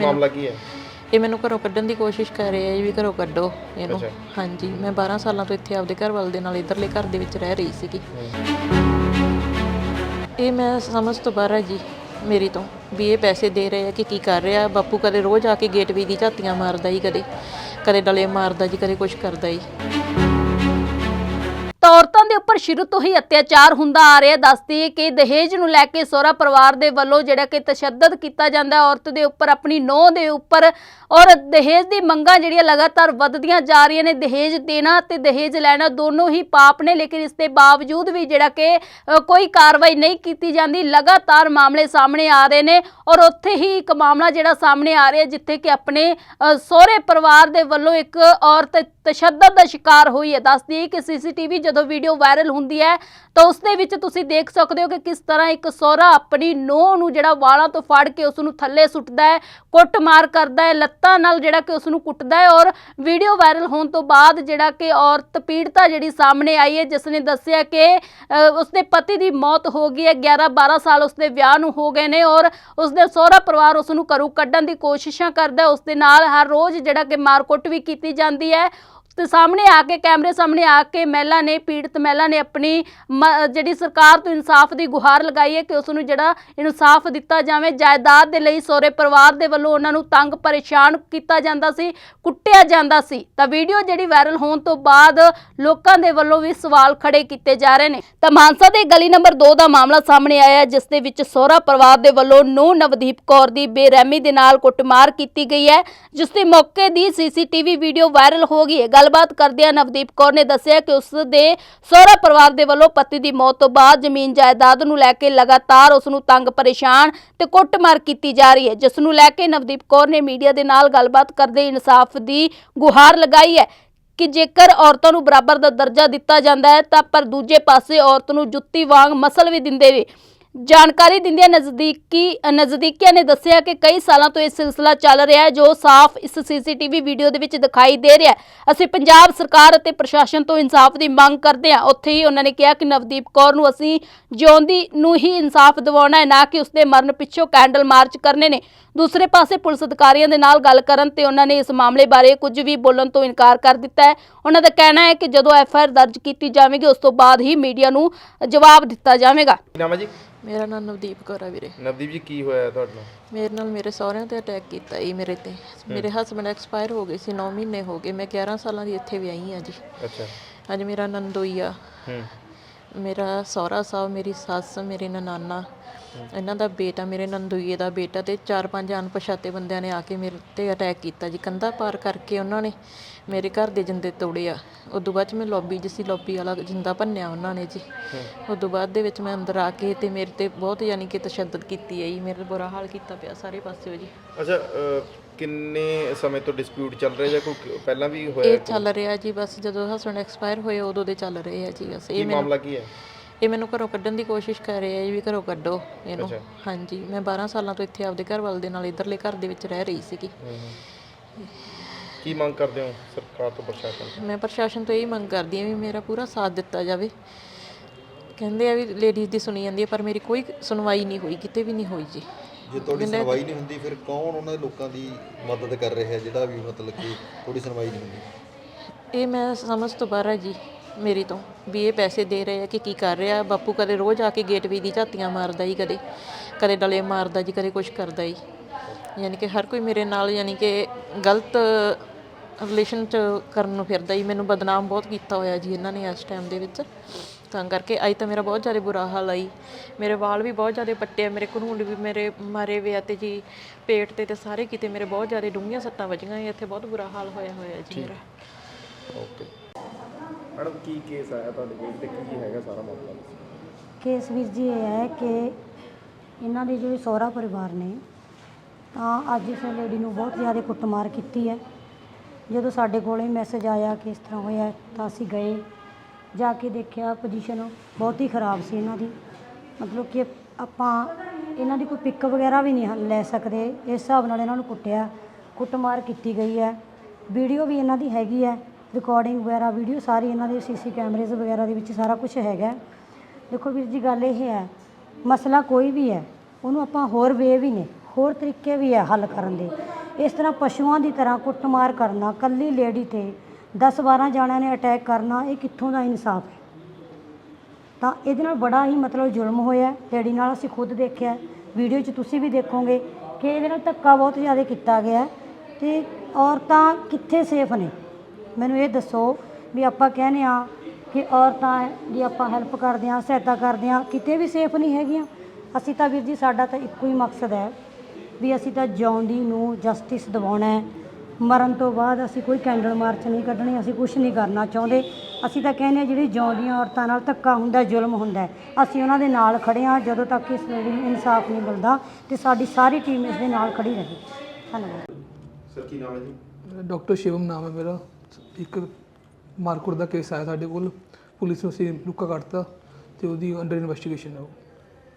ਮੈਨੂੰ ਮਾਮਲਾ ਕੀ ਹੈ? ਇਹ ਮੈਨੂੰ ਘਰੋਂ ਕੱਢਣ ਦੀ ਕੋਸ਼ਿਸ਼ ਕਰ ਰਹੇ ਆ ਜੀ ਵੀ ਘਰੋਂ ਕੱਢੋ ਇਹਨੂੰ। ਹਾਂਜੀ ਮੈਂ 12 ਸਾਲਾਂ ਤੋਂ ਇੱਥੇ ਆਪਦੇ ਘਰ ਵਾਲੇ ਦੇ ਨਾਲ ਇਧਰਲੇ ਘਰ ਦੇ ਵਿੱਚ ਰਹਿ ਰਹੀ ਸੀਗੀ। ਇਹ ਮੈਂ ਸਮਝ ਤੋਂ ਬਾਹਰ ਹੈ ਜੀ ਮੇਰੀ ਤੋਂ ਵੀ ਇਹ ਪੈਸੇ ਦੇ ਰਹੇ ਆ ਕਿ ਕੀ ਕਰ ਰਿਹਾ। ਬਾਪੂ ਕਦੇ ਰੋਜ਼ ਆ ਕੇ ਗੇਟ ਵੀ ਦੀ ਝਾਤੀਆਂ ਮਾਰਦਾ ਹੀ ਕਦੇ ਕਦੇ ਡਲੇ ਮਾਰਦਾ ਜੀ ਕਦੇ ਕੁਝ ਕਰਦਾ ਹੀ ਤਾਂ ਔਰਤਾਂ ਦੇ ਉੱਪਰ ਸ਼ੁਰੂ ਤੋਂ ਹੀ ਅਤਿਆਚਾਰ ਹੁੰਦਾ ਆ ਰਿਹਾ। ਦੱਸਦੀ ਹੈ ਕਿ ਦਹੇਜ ਨੂੰ ਲੈ ਕੇ ਸਹੁਰਾ ਪਰਿਵਾਰ ਦੇ ਵੱਲੋਂ ਜਿਹੜਾ ਕਿ ਤਸ਼ੱਦਦ ਕੀਤਾ ਜਾਂਦਾ ਔਰਤ ਦੇ ਉੱਪਰ ਆਪਣੀ ਨੋਹ ਦੇ ਉੱਪਰ ਔਰ ਦਹੇਜ ਦੀ ਮੰਗਾਂ ਜਿਹੜੀਆਂ ਲਗਾਤਾਰ ਵੱਧਦੀਆਂ ਜਾ ਰਹੀਆਂ ਨੇ। ਦਹੇਜ ਦੇਣਾ ਤੇ ਦਹੇਜ ਲੈਣਾ ਦੋਨੋਂ ਹੀ ਪਾਪ ਨੇ ਲੇਕਿਨ ਇਸ ਦੇ ਬਾਵਜੂਦ ਵੀ ਜਿਹੜਾ ਕਿ ਅ, ਕੋਈ ਕਾਰਵਾਈ ਨਹੀਂ ਕੀਤੀ ਜਾਂਦੀ। ਲਗਾਤਾਰ ਮਾਮਲੇ ਸਾਹਮਣੇ ਆ ਰਹੇ ਨੇ ਔਰ ਉੱਥੇ ਹੀ ਇੱਕ ਮਾਮਲਾ ਜਿਹੜਾ ਸਾਹਮਣੇ ਆ ਰਿਹਾ ਜਿੱਥੇ ਕਿ ਆਪਣੇ ਅ, ਸਹੁਰੇ ਪਰਿਵਾਰ ਦੇ ਵੱਲੋਂ ਇੱਕ ਔਰਤ ਤਸ਼ੱਦਦ ਦਾ ਸ਼ਿਕਾਰ ਹੋਈ ਹੈ। ਦੱਸਦੀ ਹੈ ਕਿ ਸੀਸੀਟੀਵੀ ਜਦੋਂ ਵੀਡੀਓ ਵਾਇਰਲ ਹੁੰਦੀ ਹੈ ਤਾਂ ਉਸ ਦੇ ਵਿੱਚ ਤੁਸੀਂ ਦੇਖ ਸਕਦੇ ਹੋ ਕਿ ਕਿਸ ਤਰ੍ਹਾਂ ਇੱਕ ਸਹੁਰਾ ਆਪਣੀ ਨੂੰਹ ਨੂੰ ਜਿਹੜਾ ਵਾਲਾਂ ਤੋਂ ਫੜ ਕੇ ਉਸ ਨੂੰ ਥੱਲੇ ਸੁੱਟਦਾ ਹੈ ਕੁੱਟਮਾਰ ਕਰਦਾ ਹੈ ਲੱਤਾਂ ਨਾਲ ਜਿਹੜਾ ਕਿ ਉਸ ਨੂੰ ਕੁੱਟਦਾ ਹੈ ਔਰ ਵੀਡੀਓ ਵਾਇਰਲ ਹੋਣ ਤੋਂ ਬਾਅਦ ਜਿਹੜਾ ਕਿ ਔਰਤ ਪੀੜਤਾ ਜਿਹੜੀ ਸਾਹਮਣੇ ਆਈ ਹੈ ਜਿਸ ਨੇ ਦੱਸਿਆ ਕਿ ਅ, ਉਸਦੇ ਪਤੀ ਦੀ ਮੌਤ ਹੋ ਗਈ ਹੈ 11 12 ਸਾਲ ਉਸਦੇ ਵਿਆਹ ਨੂੰ ਹੋ ਗਏ ਨੇ ਔਰ ਉਸਦੇ ਸਹੁਰਾ ਪਰਿਵਾਰ ਉਸ ਨੂੰ ਘਰੋਂ ਕੱਢਣ ਦੀ ਕੋਸ਼ਿਸ਼ਾਂ ਕਰਦਾ ਹੈ ਉਸ ਦੇ ਨਾਲ ਹਰ ਰੋਜ਼ ਜਿਹੜਾ ਕਿ ਮਾਰਕੁੱਟ ਵੀ ਕੀਤੀ ਜਾਂਦੀ ਹੈ ਤੇ ਸਾਹਮਣੇ ਆ ਕੇ ਕੈਮਰੇ ਸਾਹਮਣੇ ਆ ਕੇ ਮਹਿਲਾ ਨੇ ਪੀੜਤ ਮਹਿਲਾ ਨੇ ਆਪਣੀ ਮ- ਜਿਹੜੀ ਸਰਕਾਰ ਤੋਂ ਇਨਸਾਫ ਦੀ ਗੁਹਾਰ ਲਗਾਈ ਹੈ ਕਿ ਉਸ ਨੂੰ ਜਿਹੜਾ ਇਨਸਾਫ ਦਿੱਤਾ ਜਾਵੇ ਜਾਇਦਾਦ ਦੇ ਲਈ ਸਹੁਰੇ ਪਰਿਵਾਰ ਦੇ ਵੱਲੋਂ ਉਹਨਾਂ ਨੂੰ ਤੰਗ ਪਰੇਸ਼ਾਨ ਕੀਤਾ ਜਾਂਦਾ ਸੀ ਕੁੱਟਿਆ ਜਾਂਦਾ ਸੀ। ਤਾਂ ਵੀਡੀਓ ਜਿਹੜੀ ਵਾਇਰਲ ਹੋਣ ਤੋਂ ਬਾਅਦ ਲੋਕਾਂ ਦੇ ਵੱਲੋਂ ਵੀ ਸਵਾਲ ਖੜੇ ਕੀਤੇ ਜਾ ਰਹੇ ਨੇ। ਤਾਂ ਮਾਨਸਾ ਦੇ ਗਲੀ ਨੰਬਰ 2 ਦਾ ਮਾਮਲਾ ਸਾਹਮਣੇ ਆਇਆ ਹੈ, ਜਿਸ ਦੇ ਵਿੱਚ ਸਹੁਰਾ ਪਰਿਵਾਰ ਦੇ ਵੱਲੋਂ ਨੂੰ ਨਵਦੀਪ ਕੌਰ ਦੀ ਬੇਰਹਿਮੀ ਦੇ ਨਾਲ ਕੁੱਟਮਾਰ ਕੀਤੀ ਗਈ ਹੈ ਜਿਸ ਦੇ ਮੌਕੇ ਦੀ ਸੀਸੀਟੀਵੀ ਵੀਡੀਓ ਵਾਇਰਲ ਹੋ ਗਈ ਹੈ। ਗੱਲਬਾਤ ਕਰਦਿਆਂ ਨਵਦੀਪ ਕੌਰ ਨੇ ਦੱਸਿਆ ਕਿ ਉਸ ਦੇ ਸਹੁਰਾ ਪਰਿਵਾਰ ਦੇ ਵੱਲੋਂ ਪਤੀ ਦੀ ਮੌਤ ਤੋਂ ਬਾਅਦ ਜ਼ਮੀਨ ਜਾਇਦਾਦ ਨੂੰ ਲੈ ਕੇ ਲਗਾਤਾਰ ਉਸ ਨੂੰ ਤੰਗ ਪਰੇਸ਼ਾਨ ਤੇ ਕੁੱਟਮਾਰ ਕੀਤੀ ਜਾ ਰਹੀ ਹੈ, ਜਿਸ ਨੂੰ ਲੈ ਕੇ ਨਵਦੀਪ ਕੌਰ ਨੇ ਮੀਡੀਆ ਦੇ ਨਾਲ ਗੱਲਬਾਤ ਕਰਦੇ ਇਨਸਾਫ ਦੀ ਗੁਹਾਰ ਲਗਾਈ ਹੈ ਕਿ ਜੇਕਰ ਔਰਤਾਂ ਨੂੰ ਬਰਾਬਰ ਦਾ ਦਰਜਾ ਦਿੱਤਾ ਜਾਂਦਾ ਹੈ ਤਾਂ ਪਰ ਦੂਜੇ ਪਾਸੇ ਔਰਤ ਨੂੰ ਜੁੱਤੀ ਵਾਂਗ ਮਸਲ ਵੀ ਦਿੰਦੇ ਨੇ। ਜਾਣਕਾਰੀ ਦਿੰਦਿਆਂ ਨਜ਼ਦੀਕੀ, ਨਜ਼ਦੀਕੀਆਂ ਨੇ ਦੱਸਿਆ ਕਿ ਕਈ ਸਾਲਾਂ ਤੋਂ ਇਹ ਸਿਲਸਿਲਾ ਚੱਲ ਰਿਹਾ ਹੈ, ਜੋ ਸਾਫ਼ ਇਸ ਸੀਸੀਟੀਵੀ ਵੀਡੀਓ ਦੇ ਵਿੱਚ ਦਿਖਾਈ ਦੇ ਰਿਹਾ ਹੈ। ਅਸੀਂ ਪੰਜਾਬ ਸਰਕਾਰ ਅਤੇ ਪ੍ਰਸ਼ਾਸਨ ਤੋਂ ਇਨਸਾਫ ਦੀ ਮੰਗ ਕਰਦੇ ਹਾਂ। ਉੱਥੇ ਹੀ ਉਹਨਾਂ ਨੇ ਕਿਹਾ ਕਿ ਨਵਦੀਪ ਕੌਰ ਨੂੰ ਅਸੀਂ ਜਿਉਂਦੀ ਨੂੰ ਹੀ ਇਨਸਾਫ ਦਿਵਾਉਣਾ ਹੈ, ਨਾ ਕਿ ਉਸਦੇ ਮਰਨ ਪਿੱਛੋਂ ਕੈਂਡਲ ਮਾਰਚ ਕਰਨੇ ਨੇ। ਦੂਸਰੇ ਪਾਸੇ ਪੁਲਿਸ ਅਧਿਕਾਰੀਆਂ ਦੇ ਨਾਲ ਗੱਲ ਕਰਨ ਤੇ ਉਹਨਾਂ ਨੇ ਇਸ ਮਾਮਲੇ ਬਾਰੇ ਕੁਝ ਵੀ ਬੋਲਣ ਤੋਂ ਇਨਕਾਰ ਕਰ ਦਿੱਤਾ ਹੈ। ਉਹਨਾਂ ਦਾ ਕਹਿਣਾ ਹੈ ਕਿ ਜਦੋਂ ਐਫ ਆਈ ਆਰ ਦਰਜ ਕੀਤੀ ਜਾਵੇਗੀ, ਉਸ ਤੋਂ ਬਾਅਦ ਹੀ ਮੀਡੀਆ ਨੂੰ ਜਵਾਬ ਦਿੱਤਾ ਜਾਵੇਗਾ। ਨਾਮ ਹੈ ਜੀ? ਮੇਰਾ ਨਾਮ ਨਵਦੀਪ ਕੌਰ ਆ ਵੀਰੇ। ਨਵਦੀਪ ਜੀ ਕੀ ਹੋਇਆ ਤੁਹਾਡੇ ਨਾਲ? ਮੇਰੇ ਨਾਲ ਮੇਰੇ ਸਹੁਰਿਆਂ ਤੇ ਅਟੈਕ ਕੀਤਾ ਜੀ ਮੇਰੇ ਤੇ। ਮੇਰੇ ਹਸਬੰਡ ਐਕਸਪਾਇਰ ਹੋ ਗਏ ਸੀ 9 ਮਹੀਨੇ ਹੋ ਗਏ। ਮੈਂ 11 ਸਾਲਾਂ ਦੀ ਇੱਥੇ ਵਿਆਹੀ ਆ ਜੀ। ਅੱਛਾ। ਅੱਜ ਮੇਰਾ ਨੰਦੋਈ ਆ ਹੂੰ। ਮੇਰਾ ਸਹੁਰਾ ਸਾਹਿਬ, ਮੇਰੀ ਸੱਸ, ਮੇਰੇ ਨਨਾਨਾ, ਇਹਨਾਂ ਦਾ ਬੇਟਾ, ਮੇਰੇ ਨੰਦੋਈਏ ਦਾ ਬੇਟਾ ਤੇ ਚਾਰ ਪੰਜ ਅਣਪਛਾਤੇ ਬੰਦਿਆਂ ਨੇ ਆ ਕੇ ਮੇਰੇ ਤੇ ਅਟੈਕ ਕੀਤਾ ਜੀ। ਕੰਧਾ ਪਾਰ ਕਰਕੇ ਉਹਨਾਂ ਨੇ ਮੇਰੇ ਘਰ ਦੇ ਜਿੰਦੇ ਤੋੜੇ ਆ ਉਦੋਂ ਬਾਅਦ ਚ ਮੈਂ ਲੌਬੀ ਜਿ ਸੀ ਲੌਬੀ ਵਾਲਾ ਜਿੰਦਾ ਭੰਨਿਆ ਉਹਨਾਂ ਨੇ ਜੀ। ਉਦੋਂ ਬਾਅਦ ਦੇ ਵਿੱਚ ਮੈਂ ਅੰਦਰ ਆ ਕੇ ਤੇ ਮੇਰੇ ਤੇ ਬਹੁਤ ਯਾਨੀ ਕਿ ਤਸ਼ੱਦਦ ਕੀਤੀ ਹੈ ਜੀ। ਮੇਰੇ ਬੁਰਾ ਹਾਲ ਕੀਤਾ ਪਿਆ ਸਾਰੇ ਪਾਸੇ ਜੀ। ਅੱਛਾ ਕਿੰਨੇ ਸਮੇਂ ਤੋਂ ਡਿਸਪਿਊਟ ਚੱਲ ਰਿਹਾ ਜਾਂ ਕੋਈ ਪਹਿਲਾਂ ਵੀ ਹੋਇਆ ਇਹ ਚੱਲ ਰਿਹਾ ਜੀ ਬਸ ਜਦੋਂ ਹਸਬੰਡ ਐਕਸਪਾਇਰ ਹੋਏ ਉਦੋਂ ਦੇ ਚੱਲ ਰਹੇ ਆ ਜੀ ਬਸ ਕੀ ਇਹ ਮੈਨੂੰ ਮਾਮਲਾ ਕੀ ਹੈ? ਇਹ ਮੈਨੂੰ ਘਰੋਂ ਕੱਢਣ ਦੀ ਕੋਸ਼ਿਸ਼ ਕਰ ਰਹੇ ਆ ਜੀ ਵੀ ਘਰੋਂ ਕੱਢੋ ਇਹਨੂੰ। ਹਾਂਜੀ ਮੈਂ 12 ਸਾਲਾਂ ਤੋਂ ਇੱਥੇ ਆਪਦੇ ਘਰ ਵਾਲੇ ਦੇ ਨਾਲ ਇਧਰਲੇ ਘਰ ਦੇ ਵਿੱਚ ਰਹਿ ਰਹੀ ਸੀਗੀ। ਕੀ ਮੰਗ ਕਰਦੇ ਹੋ ਸਰਕਾਰ ਤੋਂ ਪ੍ਰਸ਼ਾਸਨ ਤੋਂ? ਮੈਂ ਪ੍ਰਸ਼ਾਸਨ ਤੋਂ ਇਹ ਮੰਗ ਕਰਦੀ ਆ ਵੀ ਮੇਰਾ ਪੂਰਾ ਸਾਥ ਦਿੱਤਾ ਜਾਵੇ। ਕਹਿੰਦੇ ਆ ਵੀ ਲੇਡੀਜ਼ ਦੀ ਸੁਣੀ ਜਾਂਦੀ ਹੈ ਪਰ ਮੇਰੀ ਕੋਈ ਸੁਣਵਾਈ ਨਹੀਂ ਹੋਈ ਕਿਤੇ ਵੀ ਨਹੀਂ ਹੋਈ ਜੀ। ਜੇ ਤੁਹਾਡੀ ਸੁਣਵਾਈ ਨਹੀਂ ਹੁੰਦੀ ਫਿਰ ਕੌਣ ਉਹਨਾਂ ਦੇ ਲੋਕਾਂ ਦੀ ਮਦਦ ਕਰ ਰਿਹਾ ਜਿਹੜਾ ਵੀ ਮਤਲਬ ਕਿ ਤੁਹਾਡੀ ਸੁਣਵਾਈ ਨਹੀਂ ਹੁੰਦੀ? ਇਹ ਮੈਂ ਸਮਝ ਤੋਂ ਬਾਹਰ ਹੈ ਜੀ ਮੇਰੀ ਤੋਂ ਵੀ ਇਹ ਪੈਸੇ ਦੇ ਰਹੇ ਆ ਕਿ ਕੀ ਕਰ ਰਿਹਾ। ਬਾਪੂ ਕਦੇ ਰੋਜ਼ ਆ ਕੇ ਗੇਟ ਵੀ ਦੀ ਝਾਤੀਆਂ ਮਾਰਦਾ ਹੀ ਕਦੇ ਕਦੇ ਡਲੇ ਮਾਰਦਾ ਜੀ ਕਦੇ ਕੁਝ ਕਰਦਾ ਹੀ ਯਾਨੀ ਕਿ ਹਰ ਕੋਈ ਮੇਰੇ ਨਾਲ ਯਾਨੀ ਕਿ ਗਲਤ ਰਿਲੇਸ਼ਨ ਚ ਕਰਨ ਨੂੰ ਫਿਰਦਾ ਹੀ ਮੈਨੂੰ ਬਦਨਾਮ ਬਹੁਤ ਕੀਤਾ ਹੋਇਆ ਜੀ ਇਹਨਾਂ ਨੇ ਇਸ ਟਾਈਮ ਦੇ ਵਿੱਚ। ਤਾਂ ਕਰਕੇ ਅੱਜ ਤਾਂ ਮੇਰਾ ਬਹੁਤ ਜ਼ਿਆਦਾ ਬੁਰਾ ਹਾਲ ਆਈ ਮੇਰੇ ਵਾਲ ਵੀ ਬਹੁਤ ਜ਼ਿਆਦਾ ਪੱਟੇ ਆ ਮੇਰੇ ਘਰੂੰਡ ਵੀ ਮੇਰੇ ਮਾਰੇ ਵੇ ਆ ਤੇ ਜੀ ਪੇਟ ਤੇ ਤੇ ਸਾਰੇ ਕਿਤੇ ਮੇਰੇ ਬਹੁਤ ਜ਼ਿਆਦਾ ਡੂੰਘੀਆਂ ਸੱਟਾਂ ਵੱਜੀਆਂ। ਇੱਥੇ ਬਹੁਤ ਬੁਰਾ ਹਾਲ ਹੋਇਆ ਹੋਇਆ ਜੀ ਮੇਰਾ। ਓਕੇ। ਮੈਡਮ ਕੀ ਕੇਸ ਆਇਆ ਤੁਹਾਡੇ ਕੋਲ ਤੇ ਕੀ ਹੈਗਾ ਸਾਰਾ ਮਾਮਲਾ? ਕੇਸ ਵੀਰ ਜੀ ਇਹ ਹੈ ਕਿ ਇਹਨਾਂ ਦੇ ਜਿਹੜੇ ਸਹੁਰਾ ਪਰਿਵਾਰ ਨੇ ਤਾਂ ਅੱਜ ਇਸ ਲੇਡੀ ਨੂੰ ਬਹੁਤ ਜ਼ਿਆਦਾ ਕੁੱਟਮਾਰ ਕੀਤੀ ਹੈ। ਜਦੋਂ ਸਾਡੇ ਕੋਲੇ ਮੈਸੇਜ ਆਇਆ ਕਿ ਇਸ ਤਰ੍ਹਾਂ ਹੋਇਆ ਤਾਂ ਅਸੀਂ ਗਏ। ਜਾ ਕੇ ਦੇਖਿਆ ਪੋਜੀਸ਼ਨ ਬਹੁਤ ਹੀ ਖਰਾਬ ਸੀ ਇਹਨਾਂ ਦੀ। ਮਤਲਬ ਕਿ ਆਪਾਂ ਇਹਨਾਂ ਦੀ ਕੋਈ ਪਿਕ ਵਗੈਰਾ ਵੀ ਨਹੀਂ ਲੈ ਸਕਦੇ। ਇਸ ਹਿਸਾਬ ਨਾਲ ਇਹਨਾਂ ਨੂੰ ਕੁੱਟਿਆ। ਕੁੱਟਮਾਰ ਕੀਤੀ ਗਈ ਹੈ। ਵੀਡੀਓ ਵੀ ਇਹਨਾਂ ਦੀ ਹੈਗੀ ਹੈ। ਰਿਕਾਰਡਿੰਗ ਵਗੈਰਾ, ਵੀਡੀਓ ਸਾਰੀ ਇਹਨਾਂ ਦੇ ਸੀਸੀ ਕੈਮਰੇਜ਼ ਵਗੈਰਾ ਦੇ ਵਿੱਚ ਸਾਰਾ ਕੁਝ ਹੈਗਾ ਦੇਖੋ ਵੀਰ ਜੀ, ਗੱਲ ਇਹ ਹੈ, ਮਸਲਾ ਕੋਈ ਵੀ ਹੈ, ਉਹਨੂੰ ਆਪਾਂ ਹੋਰ ਵੇ ਵੀ ਨੇ ਹੋਰ ਤਰੀਕੇ ਵੀ ਹੈ ਹੱਲ ਕਰਨ ਦੇ। ਇਸ ਤਰ੍ਹਾਂ ਪਸ਼ੂਆਂ ਦੀ ਤਰ੍ਹਾਂ ਕੁੱਟਮਾਰ ਕਰਨਾ, ਕੱਲੀ ਲੇਡੀ ਤੇ 10 12 ਜਾਣਿਆਂ ਨੇ ਅਟੈਕ ਕਰਨਾ, ਇਹ ਕਿੱਥੋਂ ਦਾ ਇਨਸਾਫ ਹੈ? ਤਾਂ ਇਹਦੇ ਨਾਲ ਬੜਾ ਹੀ ਮਤਲਬ ਜ਼ੁਲਮ ਹੋਇਆ ਲੇਡੀ ਨਾਲ ਅਸੀਂ ਖੁਦ ਦੇਖਿਆ ਵੀਡੀਓ 'ਚ ਤੁਸੀਂ ਵੀ ਦੇਖੋਗੇ ਕਿ ਇਹਦੇ ਨਾਲ ਧੱਕਾ ਬਹੁਤ ਜ਼ਿਆਦਾ ਕੀਤਾ ਗਿਆ ਹੈ। ਤੇ ਔਰਤਾਂ ਕਿੱਥੇ ਸੇਫ ਨੇ? ਮੈਨੂੰ ਇਹ ਦੱਸੋ ਵੀ ਆਪਾਂ ਕਹਿੰਦੇ ਆ ਕਿ ਔਰਤਾਂ ਦੀ ਆਪਾਂ ਹੈਲਪ ਕਰਦੇ ਆ ਸਹਾਇਤਾ ਕਰਦੇ ਆ ਕਿਤੇ ਵੀ ਸੇਫ ਨਹੀਂ ਹੈਗੀਆਂ। ਅਸੀਂ ਤਾਂ ਵੀਰ ਜੀ, ਸਾਡਾ ਤਾਂ ਇੱਕੋ ਹੀ ਮਕਸਦ ਹੈ ਵੀ ਅਸੀਂ ਤਾਂ ਜਿਉਂਦੀ ਨੂੰ ਜਸਟਿਸ ਦਿਵਾਉਣਾ ਹੈ। ਮਰਨ ਤੋਂ ਬਾਅਦ ਅਸੀਂ ਕੋਈ ਕੈਂਡਲ ਮਾਰਚ ਨਹੀਂ ਕੱਢਣੀ ਅਸੀਂ ਕੁਝ ਨਹੀਂ ਕਰਨਾ ਚਾਹੁੰਦੇ। ਅਸੀਂ ਤਾਂ ਕਹਿੰਦੇ ਹਾਂ ਜਿਹੜੀ ਜਿਉਂਦੀਆਂ ਔਰਤਾਂ ਨਾਲ ਧੱਕਾ ਹੁੰਦਾ ਜ਼ੁਲਮ ਹੁੰਦਾ ਅਸੀਂ ਉਹਨਾਂ ਦੇ ਨਾਲ ਖੜੇ ਹਾਂ ਜਦੋਂ ਤੱਕ ਇਸ ਨੂੰ ਇਨਸਾਫ ਨਹੀਂ ਮਿਲਦਾ ਤੇ ਸਾਡੀ ਸਾਰੀ ਟੀਮ ਇਸ ਦੇ ਨਾਲ ਖੜੀ ਰਹੇ। ਧੰਨਵਾਦ। ਸਰ ਕੀ ਨਾਮ ਹੈ ਜੀ? ਡਾਕਟਰ ਸ਼ਿਵਮ ਨਾਮ ਹੈ ਮੇਰਾ। ਇੱਕ ਮਾਰਕੁਰ ਦਾ ਕੇਸ ਆਇਆ ਸਾਡੇ ਕੋਲ। ਪੁਲਿਸ ਨੂੰ ਅਸੀਂ ਲੁੱਕਾ ਕੱਟਤਾ ਤੇ ਉਹਦੀ ਅੰਡਰ ਇਨਵੈਸਟੀਗੇਸ਼ਨ ਹੈ ਉਹ।